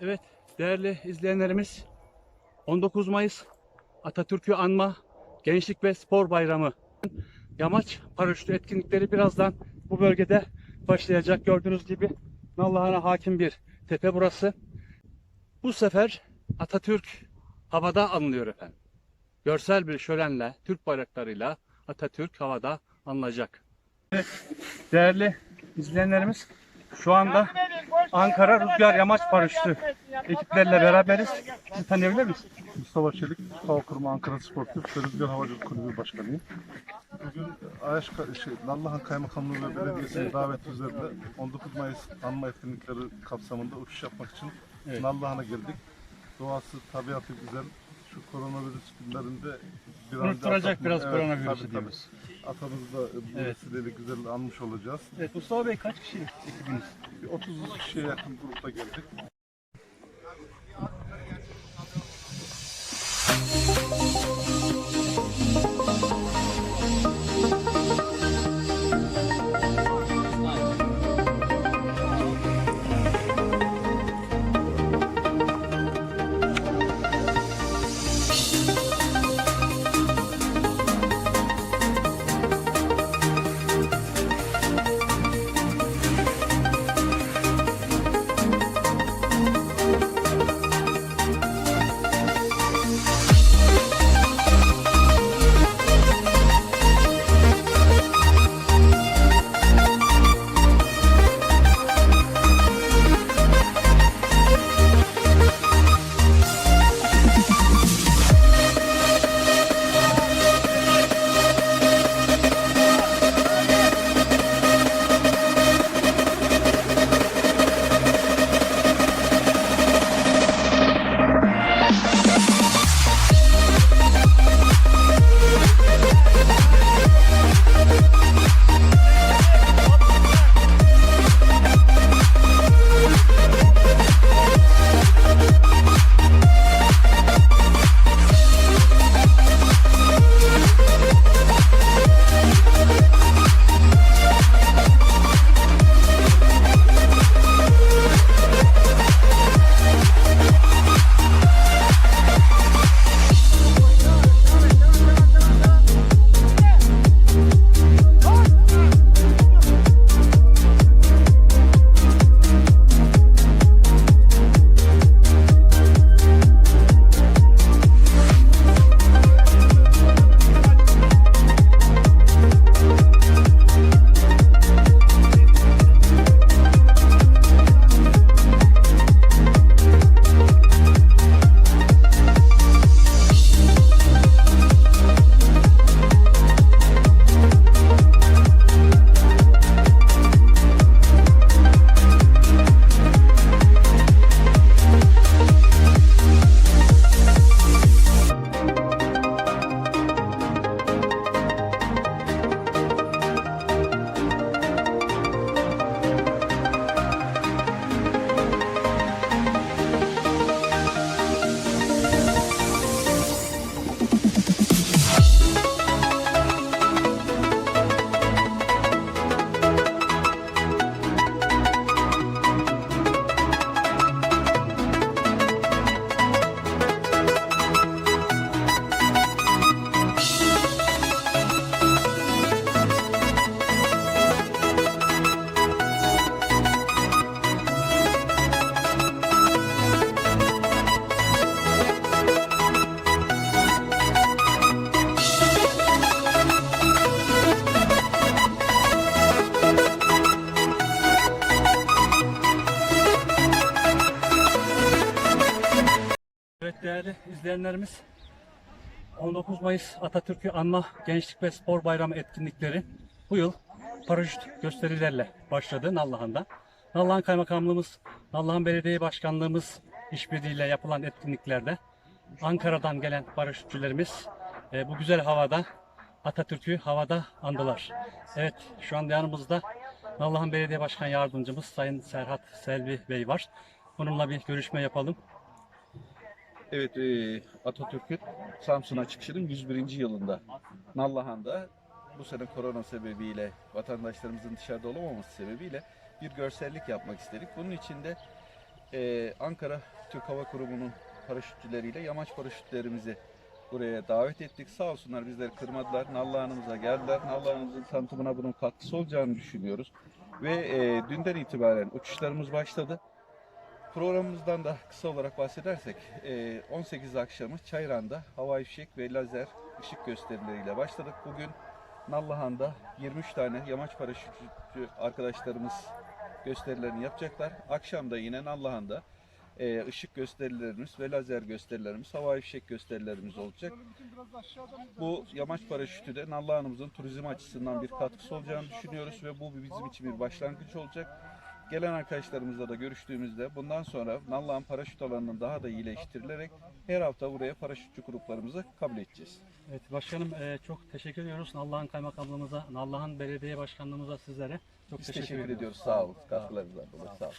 Evet değerli izleyenlerimiz 19 Mayıs Atatürk'ü anma Gençlik ve Spor Bayramı yamaç paraşütü etkinlikleri birazdan bu bölgede başlayacak. Gördüğünüz gibi Nallıhan'a hakim bir tepe burası. Bu sefer Atatürk havada anılıyor efendim. Görsel bir şölenle, Türk bayraklarıyla Atatürk havada anılacak. Evet, değerli izleyenlerimiz şu anda Ankara Rüzgar Yamaç Paraşütü ekiplerle beraberiz. Sizi tanıyabilir misin? Mustafa Çelik, Hava Kurumu Ankara Spor Kulübü Rüzgar Havacılık Kulübü Başkanıyım. Bugün Ayaş, şey, Nallıhan Kaymakamlığı ve Belediyesi'nin daveti üzerinde 19 Mayıs anma etkinlikleri kapsamında uçuş yapmak için Evet. Nallıhan'a geldik. Doğası, tabiatı güzel. Şu koronavirüs günlerinde Unutturacak biraz Evet, koronavirüsü diyoruz. Atamızı da bu Evet. vesileyle güzel anmış olacağız. Evet Mustafa Bey kaç kişi ekibiniz? Bir 30 kişiye yakın grupta geldik. Değerli izleyenlerimiz 19 Mayıs Atatürk'ü anma Gençlik ve Spor Bayramı etkinlikleri bu yıl paraşüt gösterilerle başladı Nallıhan'da. Nallıhan Kaymakamlığımız, Nallıhan Belediye Başkanlığımız işbirliğiyle yapılan etkinliklerde Ankara'dan gelen paraşütçülerimiz e, bu güzel havada Atatürk'ü havada andılar. Evet şu anda yanımızda Nallıhan Belediye Başkan Yardımcımız Sayın Serhat Selvi Bey var. Onunla bir görüşme yapalım. Evet, e, Atatürk'ün Samsun'a çıkışının 101. yılında Nallıhan'da bu sene korona sebebiyle vatandaşlarımızın dışarıda olamaması sebebiyle bir görsellik yapmak istedik. Bunun için de e, Ankara Türk Hava Kurumu'nun paraşütçüleriyle yamaç paraşütlerimizi buraya davet ettik. Sağ olsunlar bizleri kırmadılar. Nallıhan'ımıza geldiler. Nallıhan'ımızın tanıtımına bunun katkısı olacağını düşünüyoruz. Ve e, dünden itibaren uçuşlarımız başladı. Programımızdan da kısa olarak bahsedersek e, 18 akşamı Çayran'da havai fişek ve lazer ışık gösterileriyle başladık. Bugün Nallıhan'da 23 tane yamaç paraşütçü arkadaşlarımız gösterilerini yapacaklar. Akşam da yine Nallıhan'da e, ışık gösterilerimiz ve lazer gösterilerimiz, havai fişek gösterilerimiz olacak. Bu yamaç paraşütü de Nallıhan'ımızın turizm açısından bir katkısı olacağını düşünüyoruz ve bu bizim için bir başlangıç olacak. Gelen arkadaşlarımızla da görüştüğümüzde bundan sonra Nallıhan paraşüt alanının daha da iyileştirilerek her hafta buraya paraşütçü gruplarımızı kabul edeceğiz. Evet başkanım e, çok teşekkür ediyoruz. Nallıhan Kaymakamlığımıza, Nallıhan Belediye Başkanlığımıza sizlere çok Biz teşekkür, teşekkür ediyoruz. Sağ olun. Katkılarınızdan dolayı sağ olun.